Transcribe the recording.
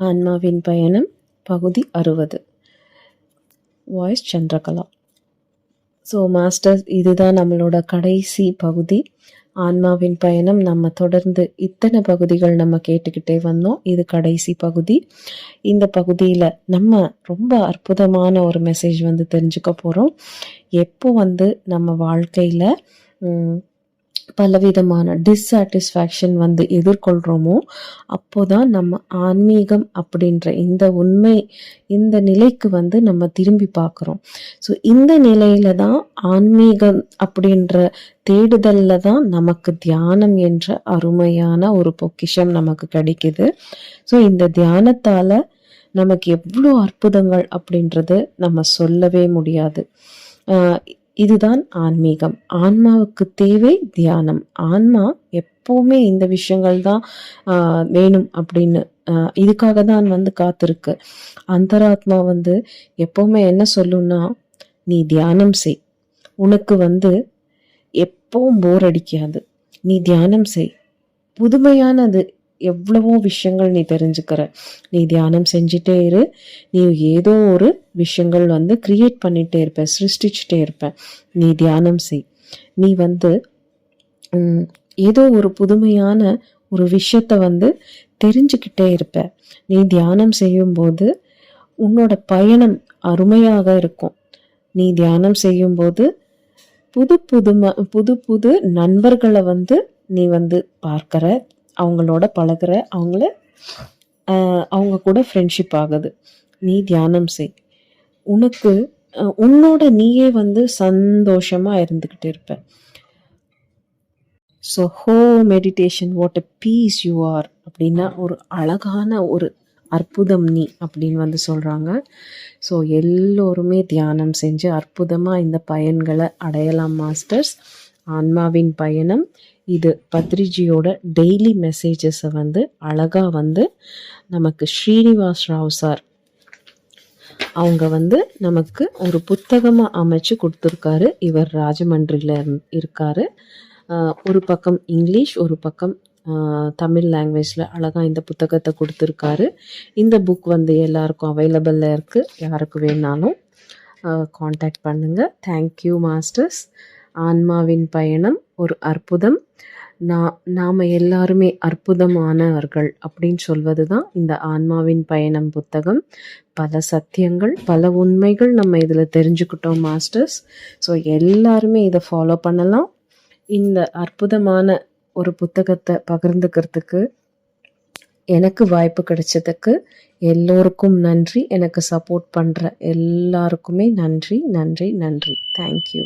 ஆன்மாவின் பயணம் பகுதி அறுபது. வாய்ஸ் சந்திரகலா. ஸோ மாஸ்டர் இதுதான் நம்மளோட கடைசி பகுதி. ஆன்மாவின் பயணம் நம்ம தொடர்ந்து இத்தனை பகுதிகள் நம்ம கேட்டுக்கிட்டே வந்தோம். இது கடைசி பகுதி. இந்த பகுதியில் நம்ம ரொம்ப அற்புதமான ஒரு மெசேஜ் வந்து தெரிஞ்சுக்க போகிறோம் எப்போ வந்து நம்ம வாழ்க்கையில் பலவிதமான டிஸ்சாட்டிஸ்ஃபேக்ஷன் வந்து எதிர்கொள்கிறோமோ அப்போதான் நம்ம ஆன்மீகம் அப்படின்ற இந்த உண்மை இந்த நிலைக்கு வந்து நம்ம திரும்பி பார்க்குறோம். ஸோ இந்த நிலையில தான் ஆன்மீகம் அப்படின்ற தேடுதல்ல தான் நமக்கு தியானம் என்ற அருமையான ஒரு பொக்கிஷம் நமக்கு கிடைக்குது. ஸோ இந்த தியானத்தால் நமக்கு எவ்வளோ அற்புதங்கள் அப்படின்றது நம்ம சொல்லவே முடியாது. இதுதான் ஆன்மீகம். ஆன்மாவுக்கு தேவை தியானம். ஆன்மா எப்போவுமே இந்த விஷயங்கள் தான் வேணும் அப்படின்னு இதுக்காக தான் வந்து காத்திருக்கு. அந்தராத்மா வந்து எப்போவுமே என்ன சொல்லும்னா நீ தியானம் செய். உனக்கு வந்து எப்பவும் போர் அடிக்காது. நீ தியானம் செய். புதுமையானது எவ்வளவோ விஷயங்கள் நீ தெரிஞ்சுக்கிற. நீ தியானம் செஞ்சுட்டே இரு. நீ ஏதோ ஒரு விஷயங்கள் வந்து கிரியேட் பண்ணிகிட்டே இருப்ப சிருஷ்டிச்சுட்டே இருப்ப. நீ தியானம் செய். நீ வந்து ஏதோ ஒரு புதுமையான ஒரு விஷயத்த வந்து தெரிஞ்சுக்கிட்டே இருப்ப. நீ தியானம் செய்யும்போது உன்னோட பயணம் அருமையாக இருக்கும். நீ தியானம் செய்யும்போது புது புதுமை புது புது நண்பர்களை வந்து நீ வந்து பார்க்குற அவங்களோட பழகிற அவங்கள அவங்க கூட ஃப்ரெண்ட்ஷிப் ஆகுது. நீ தியானம் செய். உனக்கு உன்னோட நீயே வந்து சந்தோஷமாக இருந்துக்கிட்டு இருப்ப. So oh meditation what a peace you are அப்படின்னா ஒரு அழகான ஒரு அற்புதம் நீ அப்படின்னு வந்து சொல்கிறாங்க ஸோ எல்லோருமே தியானம் செஞ்சு அற்புதமாக இந்த பயன்களை அடையலாம் மாஸ்டர்ஸ் ஆன்மாவின் பயணம். இது பத்ரிஜியோட டெய்லி மெசேஜஸை வந்து அழகாக வந்து நமக்கு ஸ்ரீனிவாஸ் ராவ் சார் அவங்க வந்து நமக்கு ஒரு புத்தகமாக அமைச்சு கொடுத்துருக்காரு. இவர் ராஜமன்றியில் இருக்கார். ஒரு பக்கம் இங்கிலீஷ் ஒரு பக்கம் தமிழ் லாங்குவேஜில் அழகாக இந்த புத்தகத்தை கொடுத்துருக்காரு. இந்த புக் வந்து எல்லாருக்கும் அவைலபிளில் இருக்குது யாருக்கு வேணாலும் காண்டாக்ட் பண்ணுங்கள் தேங்க்யூ மாஸ்டர்ஸ் ஆன்மாவின் பயணம் ஒரு அற்புதம். நான் நாம் எல்லாருமே அற்புதமானவர்கள் அப்படின்னு சொல்வது தான் இந்த ஆன்மாவின் பயணம் புத்தகம். பல சத்தியங்கள் பல உண்மைகள் நம்ம இதில் தெரிஞ்சுக்கிட்டோம் மாஸ்டர்ஸ். ஸோ எல்லாருமே இதை ஃபாலோ பண்ணலாம். இந்த அற்புதமான ஒரு புத்தகத்தை பகிர்ந்துக்கிறதுக்கு எனக்கு வாய்ப்பு கிடைச்சதுக்கு எல்லோருக்கும் நன்றி. எனக்கு சப்போர்ட் பண்ணுற எல்லாருக்குமே நன்றி நன்றி நன்றி. தேங்க்யூ